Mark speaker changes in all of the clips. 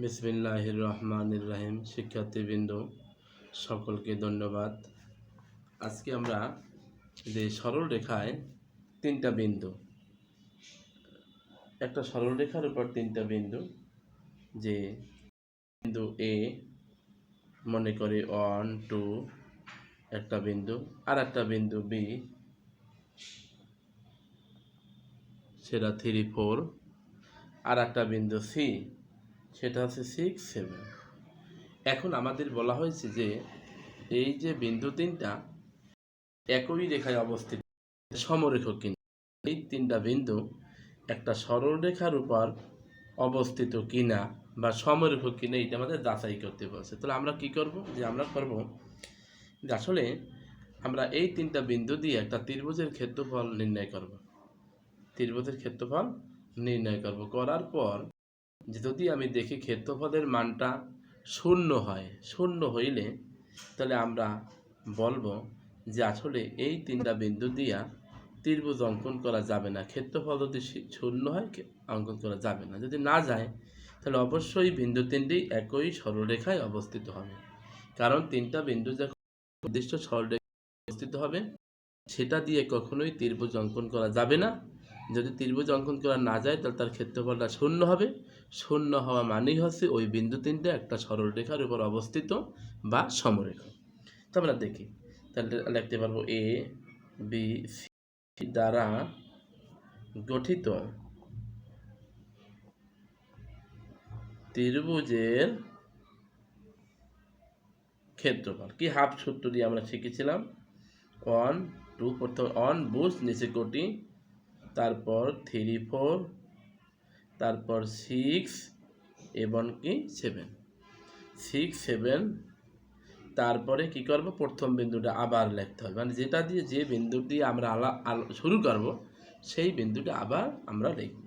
Speaker 1: বিসমিল্লাহ রহমান রাহিম শিক্ষার্থীবৃন্দ, সকলকে ধন্যবাদ। আজকে আমরা যে সরল রেখায় তিনটা বিন্দু, একটা সরল রেখার উপর তিনটা বিন্দু, যে বিন্দু এ মনে করি ওয়ান টু একটা বিন্দু আর একটা বিন্দু বি সেটা থ্রি ফোর আর একটা বিন্দু সি সেটা হচ্ছে সিক্স সেভেন এখন আমাদের বলা হয়েছে যে, এই যে বিন্দু তিনটা একই রেখায় অবস্থিত সমরেখক কিন্তু। এই তিনটা বিন্দু একটা সরল রেখার উপর অবস্থিত কিনা বা সমরেখক কিনা, এটা আমাদের যাচাই করতে বলছে। তাহলে আমরা কি করব? যে আমরা করব যে আসলে আমরা এই তিনটা বিন্দু দিয়ে একটা ত্রিভুজের ক্ষেত্রফল নির্ণয় করব। ত্রিভুজের ক্ষেত্রফল নির্ণয় করব। করার পর যে যদি আমি দেখি ক্ষেত্রফলের মানটা শূন্য হয়, শূন্য হইলে তাহলে আমরা বলব যে আসলে এই তিনটা বিন্দু দিয়া ত্রিভুজ অঙ্কন করা যাবে না। ক্ষেত্রফল যদি শূন্য হয় অঙ্কন করা যাবে না। যদি না যায়, তাহলে অবশ্যই বিন্দু তিনটি একই সরলরেখায় অবস্থিত হবে। কারণ তিনটা বিন্দু যখন নির্দিষ্ট সরলরেখায় অবস্থিত হবে, সেটা দিয়ে কখনোই ত্রিভুজ অঙ্কন করা যাবে না। যদি ত্রিভুজ অঙ্কন করা না যায়, তাহলে তার ক্ষেত্রফলটা শূন্য হবে। শূন্য হওয়া মানেই হচ্ছে ওই বিন্দু তিনটে একটা সরল রেখার উপর অবস্থিত বা সমরেখা। তো আমরা দেখি। তাহলে লিখতে পারব এ বি সি দ্বারা গঠিত ত্রিভুজের ক্ষেত্রফল। কি হাফ সূত্র দিয়ে আমরা শিখেছিলাম? অন টু প্রথম অন বুঝ, নিচে কোটি তারপর থ্রি ফোর তারপর সিক্স এবং কি? সেভেন সিক্স সেভেন তারপরে কি করব? প্রথম বিন্দুটা আবার লিখতে হবে। মানে যেটা দিয়ে যে বিন্দু দিয়ে আমরা আলা শুরু করব, সেই বিন্দুটা আবার আমরা লিখব।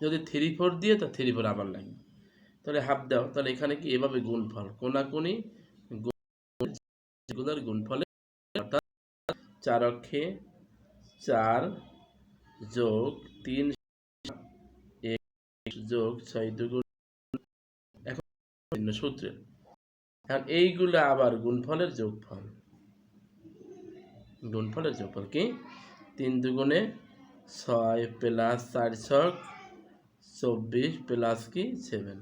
Speaker 1: যদি থ্রি ফোর দিয়ে, তো থ্রি ফোর আবার লিখব। তাহলে হাফ দাও। তাহলে এখানে কি? এভাবে গুণফল। কোনাকুনি গুণফলে অর্থাৎ চার অক্ষে চার যোগ তিন যোগ ছয় দুগুণ এখন ভিন্ন সূত্রে। এখন এইগুলো আবার গুণফলের যোগফল। গুণফলের যোগফল কি? তিন দুগুণে ছয় প্লাস চার ছক চব্বিশ প্লাস কি? সেভেন।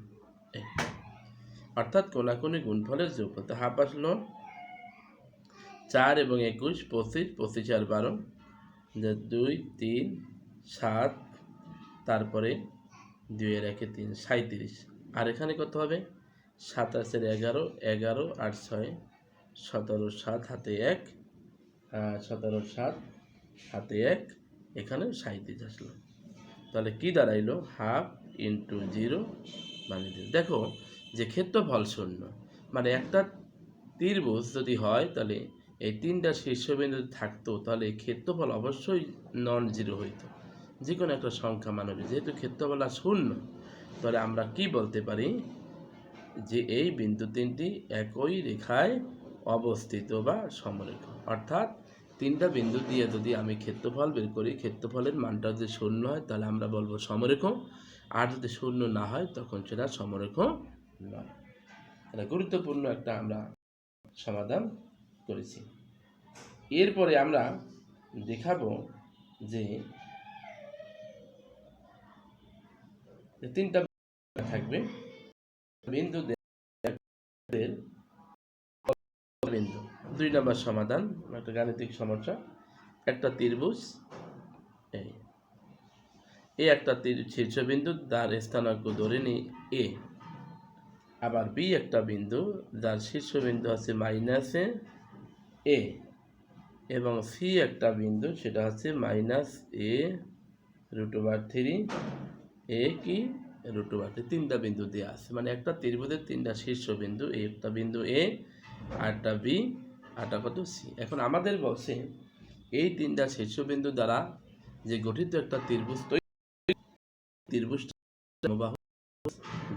Speaker 1: অর্থাৎ কোনাকুনি গুণফলের যোগফল। তো হাফ আসলো। চার এবং একুশ, পঁচিশ পঁচিশ আর বারো। দুই, তিন, সাত, তারপরে দুইয়ের একে তিন সাঁত্রিশ আর এখানে কত হবে? সাতাশের এগারো এগারো আর ছয়, সতেরো সাত, হাতে এক সতেরো সাত, হাতে এক, এখানে সাঁত্রিশ আসলো। তাহলে কি দাঁড়াইলো? হাফ ইন্টু জিরো মানে দেখো, যে ক্ষেত্রফল শূন্য মানে একটা ত্রিভুজ যদি হয়, তাহলে এই তিনটা শীর্ষবিন্দু থাকতো, তাহলে ক্ষেত্রফল অবশ্যই নন জিরো হইতো। যে কোনো একটা সংখ্যা মানবে, যেহেতু ক্ষেত্রফল শূন্য, তাহলে আমরা কি বলতে পারি? যে এই বিন্দু তিনটি একই রেখায় অবস্থিত বা সমরেখ। অর্থাৎ তিনটা বিন্দু দিয়ে যদি আমি ক্ষেত্রফল বের করি, ক্ষেত্রফলের মানটা যদি শূন্য হয়, তাহলে আমরা বলব সমরেখ। আর যদি শূন্য না হয়, তখন সেটা সমরেখ নয়। এটা গুরুত্বপূর্ণ একটা আমরা সমাধান করেছি। এরপরে আমরা দেখাবো যে তিনটা থাকবে। বিন্দু বিন্দু। দুই নম্বর সমাধান, একটা গাণিতিক সমস্যা, একটা ত্রিভুজ, এই। এ একটা শীর্ষবিন্দু যার স্থানাঙ্ক ধরে নিই এ। আবার বি একটা বিন্দু, যার শীর্ষবিন্দু আছে মাইনাসে এ এবং সি একটা বিন্দু, সেটা হচ্ছে minus A root over three A কি? রুট ওভার থ্রি তিনটা বিন্দু দেওয়া আছে। মানে একটা ত্রিভুজের তিনটা শীর্ষবিন্দু এই একটা বিন্দু এ আরটা বি আরটা কত? সি এখন আমাদের বলছে, এই তিনটা শীর্ষবিন্দু দ্বারা যে গঠিত একটা ত্রিভুজ তৈরি ত্রিভুজ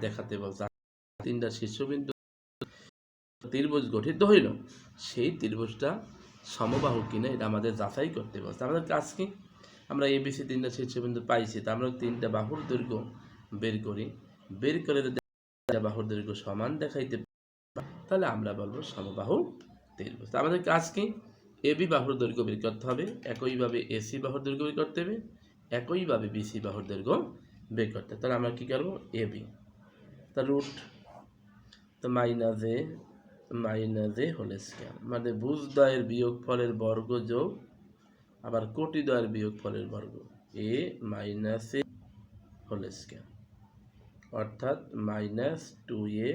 Speaker 1: দেখাতে বলছে। তিনটা শীর্ষবিন্দু ত্রিভুজ গঠিত হইল। সেই ত্রিভুজটা সমবাহু কিনা এটা আমাদের যাচাই করতে বলছে আমাদের কাজ কি? আমরা এ এবিসি তিনটা শীর্ষ শীর্ষবিন্দু পাইছি, তা আমরা তিনটা বাহুর দৈর্ঘ্য বের করি। বের করে যদি বাহুর দৈর্ঘ্য সমান দেখাইতে তাহলে আমরা বলব সমবাহু ত্রিভুজ। আমাদের কাজ কি? এবি বাহুর দৈর্ঘ্য বের করতে হবে, একইভাবে এসি বাহুর দৈর্ঘ্য বের করতে হবে, একইভাবে বিসি বাহুর দৈর্ঘ্য বের করতে হবে। তাহলে আমরা কি করব? এবি তা রুট তো minus A minus A whole square মানে বুজদয়ের বিয়োগ ফলের বর্গ যোগ, আবার কোটি দয়ের বিয়োগ ফলের বর্গ। এ মাইনাস হোল স্কয়ার অর্থাৎ minus two A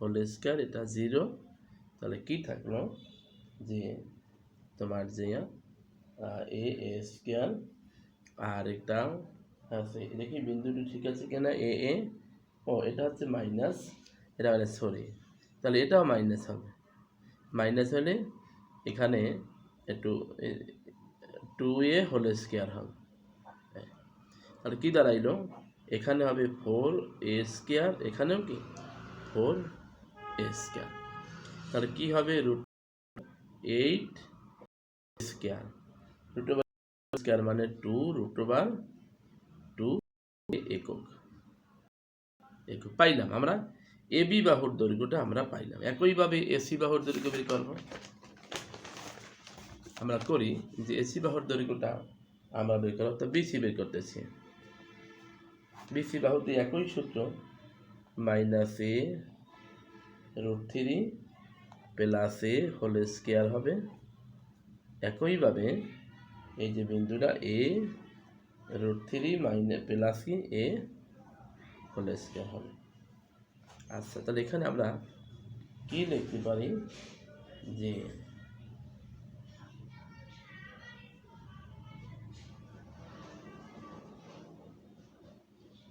Speaker 1: whole square এটা জিরো। তাহলে কি থাকল? যে তোমার যে এ এ স্কয়ার আর এটা আছে। দেখি বিন্দুটি ঠিক আছে কিনা? এ এ। ও, এটা হচ্ছে মাইনাস এটা মানে সরি। তাহলে এটাও মাইনাস হবে। মাইনাস হলে এখানে একটু টু এ হোল স্কোয়ার হবে। হ্যাঁ। তাহলে কী দাঁড়াইলো? এখানে হবে ফোর এ স্কোয়ার এখানেও কি? ফোর এ স্কোয়ার তাহলে কী হবে? Root eight square root over square মানে টু রুট ওভার টু একক। একক। পাইলাম আমরা। এবি বাহুর দৈর্ঘ্যটা আমরা পাইলাম। একইভাবে এসি বাহুর দৈর্ঘ্য বের করব। আমরা করি যে এসি বাহুর দৈর্ঘ্যটা আমরা বের করব তো বিসি বের করতেছি। বিসি বাহুতে একই সূত্র, minus A root three plus A whole square হবে। একইভাবে এই যে বিন্দুটা A root three minus plus কি এ হোল স্কোয়ার হবে। আচ্ছা তাহলে এখানে আমরা কি লিখতে পারি? যে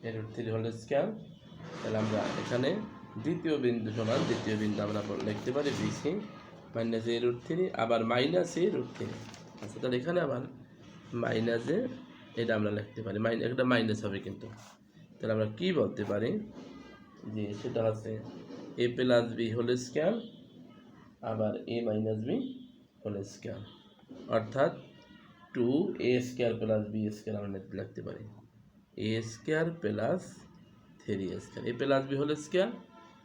Speaker 1: এর থ্রি হোল স্কোয়ার তাহলে আমরা এখানে দ্বিতীয় বিন্দু সমান দ্বিতীয় বিন্দু আমরা লিখতে পারি BC minus A root three আবার মাইনাস এ রুট থ্রি আচ্ছা তাহলে এখানে আবার মাইনাসে এটা আমরা লিখতে পারি। মাইন একটা মাইনাস হবে কিন্তু। তাহলে আমরা কি বলতে পারি? যে সেটা হচ্ছে A plus B whole square আবার A minus B whole square অর্থাৎ two A square plus B square আমরা লিখতে পারি। A square plus three square A plus B whole square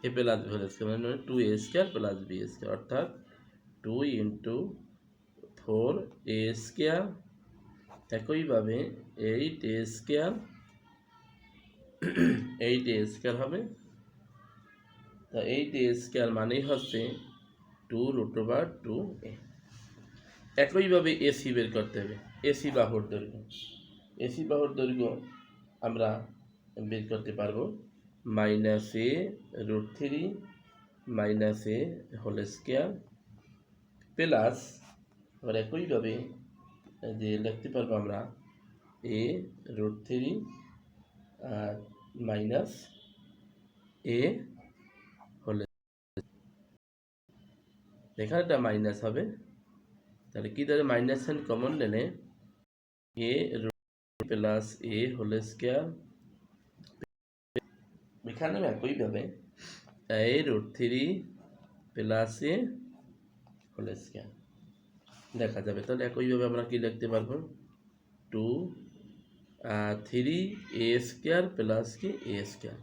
Speaker 1: A plus B whole square মানে two A square plus B square অর্থাৎ two into four A square একইভাবে eight A square eight A square হবে তা eight এ square মানেই হচ্ছে two root over two A একইভাবে AC বের করতে হবে। এসি বাহুর দৈর্ঘ্য। এসি বাহুর দৈর্ঘ্য আমরা বের করতে পারব minus A root three minus A whole square plus আবার একইভাবে যে লিখতে পারব আমরা এ রুট থ্রি আর মাইনাস এ হলে এখানে একটা মাইনাস হবে। তাহলে কি ধরে মাইনাস সাইন কমন নিলে A plus A whole square এখানেও একইভাবে A root three plus A whole square দেখা যাবে। তাহলে একইভাবে আমরা কি লিখতে পারব? Two three A square plus কি? এ স্কোয়ার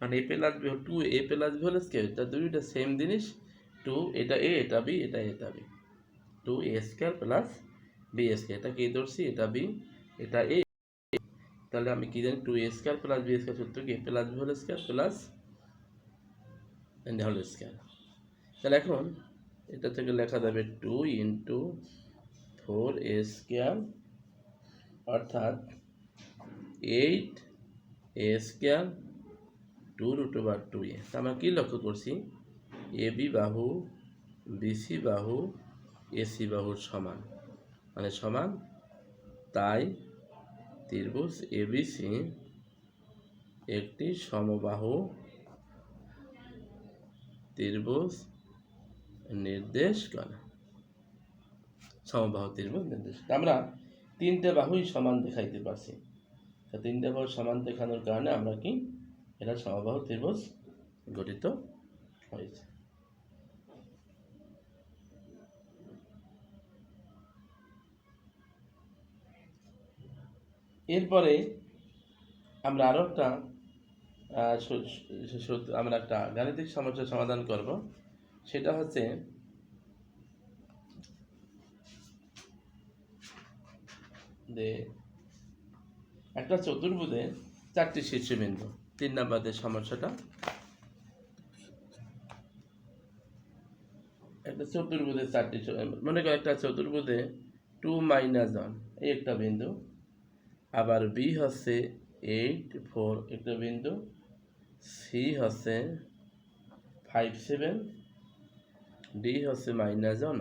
Speaker 1: মানে A plus two A plus B হলে স্কোয়ার তা দুইটা সেম জিনিস। টু এটা এ এটা বি এটা এটা B two A square plus B square এটা কে ধরছি? এটা বি এটা এ তাহলে আমি কি জানি? Two A square plus B square সূত্র কি? Plus B whole square plus whole square তাহলে এখন এটা থেকে লেখা যাবে two into four A square অর্থাৎ eight A square two root over two A আমরা কী লক্ষ্য করছি? এ বি বাহু বিসি বাহু এসি বাহুর সমান। মানে সমান, তাই ত্রিভুজ এবিসি একটি সমবাহু ত্রিভুজ নির্দেশ করে। সমবাহু ত্রিভুজ নির্দেশ। আমরা তিনটে বাহুই সমান দেখাইতে পারছি। তিনটে বাহু সমান দেখানোর কারণে আমরা কি, এটা সমবাহু ত্রিভুজ গঠিত হয়েছে। এরপরে আমরা আরও একটা আমরা একটা গাণিতিক সমস্যার সমাধান করব। সেটা হচ্ছে যে একটা চতুর্ভুজে চারটি শীর্ষবিন্দু, তিন নাম্বারের সমস্যাটা। একটা চতুর্ভুজে চারটি মনে করো একটা চতুর্ভুজে টু মাইনাস ওয়ান এই একটা বিন্দু। আবার বি হচ্ছে এইট ফোর একটা বিন্দু সি হচ্ছে ফাইভ সেভেন ডি হচ্ছে মাইনাস ওয়ান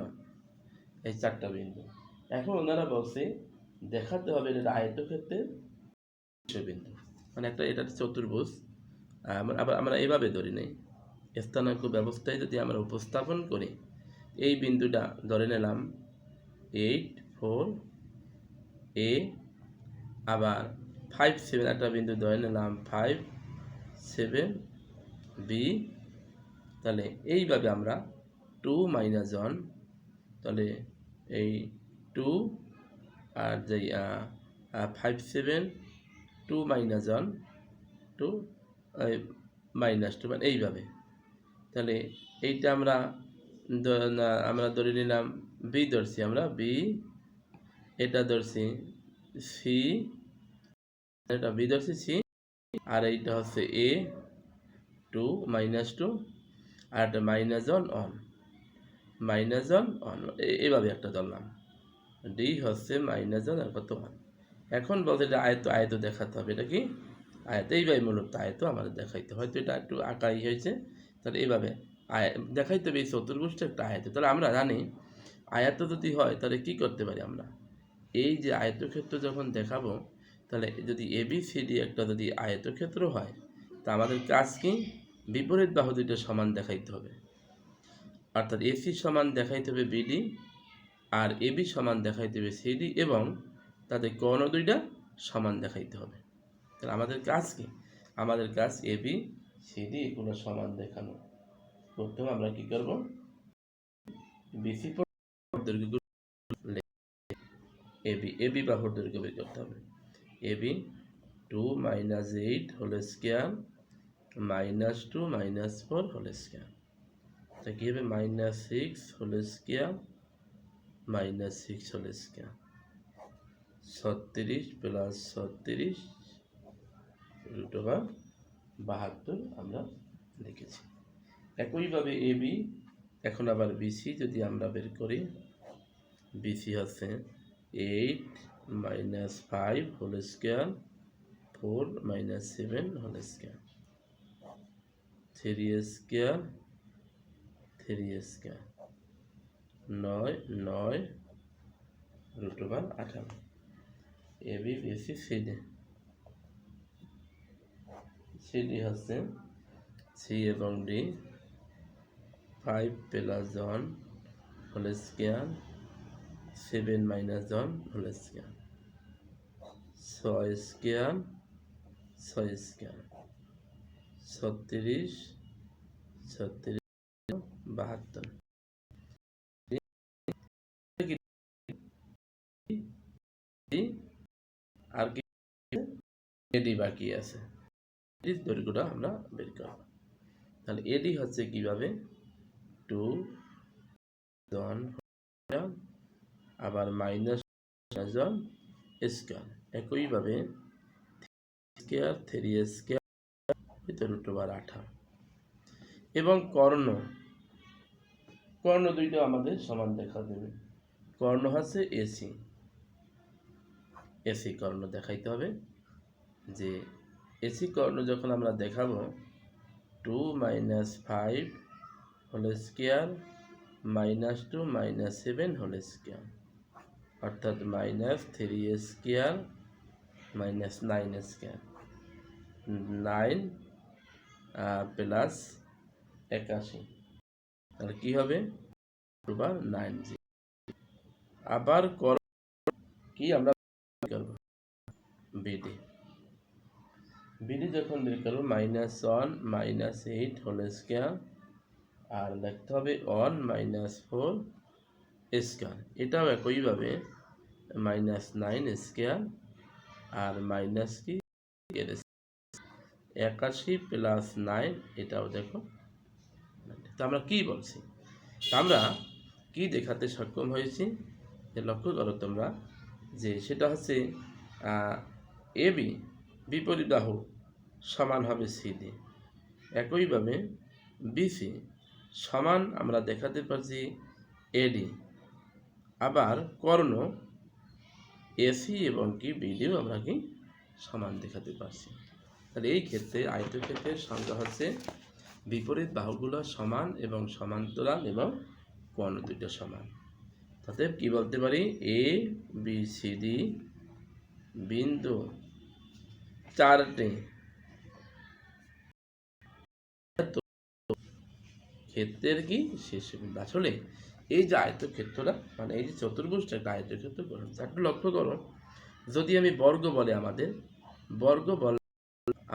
Speaker 1: এই চারটা বিন্দু। এখন ওনারা বলছে দেখাতে হবে এটা আয়তক্ষেত্রের বিন্দু। মানে একটা এটা চতুর্ভুজ। আবার আমরা এভাবে ধরি নেই। স্থানাঙ্ক ব্যবস্থায় যদি আমরা উপস্থাপন করি, এই বিন্দুটা ধরে নিলাম এইট ফোর এ আবার ফাইভ সেভেন একটা বিন্দু ধরে নিলাম ফাইভ সেভেন বি তাহলে এইভাবে আমরা টু মাইনাস ওয়ান তাহলে এই টু আর যেই five seven two minus one two minus two মানে এইভাবে। তাহলে এইটা আমরা আমরা ধরে নিলাম বি ধরছি আমরা বি এটা ধরছি সি এটা বি ধরছি সি আর এইটা হচ্ছে এ টু মাইনাস টু আর একটা minus one on minus one on এইভাবে একটা ধরলাম। ডি হচ্ছে মাইনাস ওয়ান আর কত ওয়ান এখন বলতে এটা আয়ত আয়ত দেখাতে হবে, এটা কি? আয়ত এইভাবে মূলত আয়ত আমাদের দেখাইতে হয়তো এটা একটু আঁকাই হয়েছে, তাহলে এইভাবে আয়, দেখাইতে হবে এই চতুর্ভুজটা একটা আয়ত তাহলে আমরা জানি আয়ত যদি হয়, তাহলে কি করতে পারি আমরা? এই যে আয়তক্ষেত্র যখন দেখাবো, তাহলে যদি এ বি সি ডি একটা যদি আয়তক্ষেত্র হয়, তা আমাদের কাজ কি? বিপরীত বাহু দুইটা সমান দেখাইতে হবে। অর্থাৎ এসি সমান দেখাইতে হবে বিডি আর এবি সমান দেখাইতে হবে সিডি এবং তাদের কোণ দুইটা সমান দেখাইতে হবে। তাহলে আমাদের কাজ কি? আমাদের কাজ এবি সিডি এগুলো সমান দেখানো। প্রথমে আমরা কি করব? বিসি এবি এবি বাহুর দৈর্ঘ্য বের করতে হবে। AB two minus eight whole square minus two minus four whole square তা কী হবে? Minus six whole square minus six whole square ছত্রিশ প্লাস ছত্রিশ রুট ওভার বাহাত্তর আমরা লিখেছি একইভাবে এ বি এখন আবার বিসি যদি আমরা বের করি বিসি হচ্ছে eight minus five whole square, four minus seven whole square. Three square three square. নয় নয়, রুট ওভার আঠারো। A, B BC CD CD হচ্ছে সি এবং D. Five plus one whole square seven minus one whole square. ছয় square ছয় square. ছত্রিশ ছত্রিশ, বাহাত্তর। আর কি এডি বাকি আছে। দৈর্ঘ্যটা আমরা বের করব। তাহলে এডি হচ্ছে কীভাবে? টু জন আবার মাইনাস জন স্কোয়ার। একইভাবে স্কোয়ার, থ্রি স্কোয়ার হয়তো রুট ওভার আঠারো। এবং কর্ণ কর্ণ দুইটা আমাদের সমান দেখা দেবে। কর্ণ হচ্ছে এসি এসি কর্ণ দেখাইতে হবে যে এসি কর্ণ যখন আমরা দেখাবো two minus five whole square minus two minus seven whole square অর্থাৎ minus three square, minus nine square. Nine plus একাশি। তাহলে কী হবে? বা নাইন আবার কর কি আমরা করব? বিডি। বিডি যখন বের করব, minus one, minus eight whole square, আর লিখতে হবে ওয়ান মাইনাস ফোর স্কোয়ার। এটাও একইভাবে মাইনাস নাইন স্কোয়ার আর মাইনাস কি? এর একাশি প্লাস নাইন এটাও দেখো। তো আমরা কি বলছি? আমরা কি দেখাতে সক্ষম হয়েছি? লক্ষ্য করো তোমরা যে সেটা হচ্ছে এ, বি বিপরীত বাহু সমান হবে সিডি একইভাবে বিসি সমান আমরা দেখাতে পারছি এডি আবার কর্ণ এসি এবং কি বিডিও আমরা কি সমান দেখাতে পারছি। তাহলে এই ক্ষেত্রে আয়তক্ষেত্রের সংখ্যা হচ্ছে বিপরীত বাহুগুলো সমান এবং সমান্তরাল এবং কোণ দুইটা সমান। তাতে কি বলতে পারি? এ বি সি ডি বিন্দু চারটে ক্ষেত্রের কি শেষ আসলে এই যে আয়তক্ষেত্রটা মানে এই যে চতুর্ভুজটা একটা আয়তক্ষেত্র করুন একটু লক্ষ্য করো। যদি আমি বর্গ বলে আমাদের, বর্গ বল,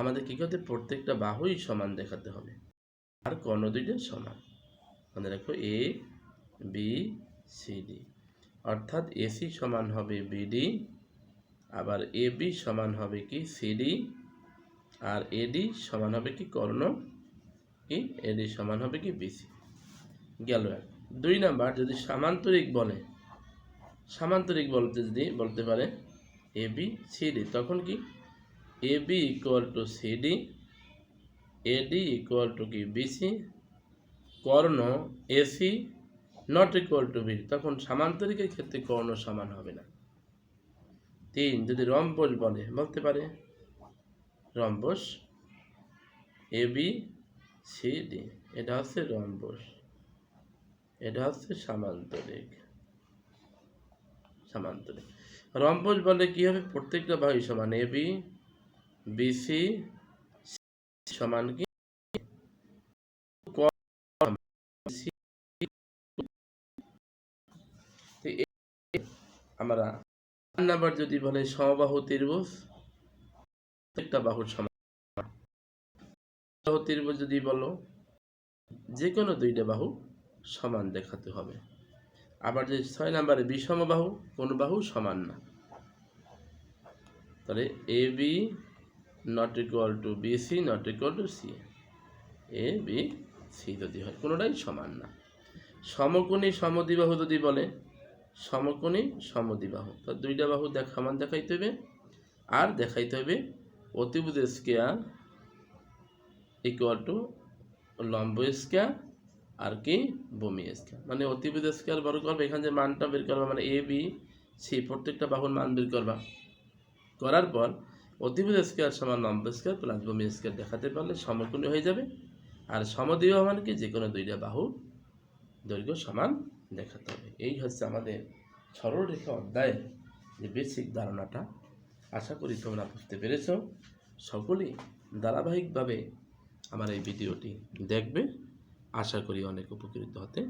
Speaker 1: আমাদের কী করতে প্রত্যেকটা বাহুই সমান দেখাতে হবে। আর কর্ণ দুইটা সমান? মনে রাখো এ বি সি ডি অর্থাৎ এসি সমান হবে বিডি আবার এ বি সমান হবে কি সিডি আর এডি সমান হবে কি কর্ণ, কি? এডি সমান হবে কি বিসি গেল এক দুই নাম্বার, যদি সামান্তরিক বলে, সামান্তরিক বলতে যদি, বলতে পারে এ বি সিডি তখন কি? A B equal to CD AD equal to কি? BC Karna AC not equal to B তখন সামান্তরিকের ক্ষেত্রে কর্ণ সমান হবে না। তিন, যদি রম্বস বলে, বলতে পারে rhombus A B C D এটা হচ্ছে রম্বস। এটা হচ্ছে সামান্তরিক। সামান্তরিক। রম্বস বলে কি হবে? প্রত্যেকটা বাহু সমান এ বি বিসি সমান কি? আমরা যদি বলে সমবাহু ত্রিভুজ, প্রত্যেকটা বাহুর সমান। ত্রিভুজ যদি বলো, যে কোনো দুইটা বাহু সমান দেখাতে হবে। আবার যে ছয় নাম্বারে বিষম বাহু, কোন বাহু সমান না। তাহলে A B not equal to B C not equal to C A B C যদি হয়, কোনোটাই সমান না। সমকোণী সমদ্বিবাহু যদি বলে, সমকোণী সমদ্বিবাহু, তো দুইটা বাহু দেখ সমান দেখাইতে হবে আর দেখাইতে হবে অতিভুজ স্কেয়ার ইকুয়াল টু লম্ব স্কেয়ার আর কি বমি স্কেয়ার মানে অতিভুজ স্কেয়ার বড় করবে, এখানে যে মানটা বের করবা মানে এ বি সি প্রত্যেকটা বাহুর মান বের করবা। করার পর অতিভুজ স্কেয়ার সমান লম্ব স্কেয়ার প্লাস বমি স্কেয়ার দেখাতে পারলে সমকোণী হয়ে যাবে। আর সমদ্বিবাহু মানে কি? যে কোনো দুইটা বাহু দৈর্ঘ্য সমান দেখাতে হবে। এই হচ্ছে আমাদের সরলরেখা অধ্যায়ের যে বেসিক ধারণাটা। আশা করি তোমরা বুঝতে পেরেছ। সকলেই ধারাবাহিকভাবে আমার এই ভিডিওটি দেখবে। আশা করি অনেক উপকৃত হতে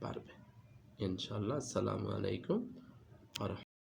Speaker 1: পারবে। ইনশাল্লাহ আসসালামু আলাইকুম আর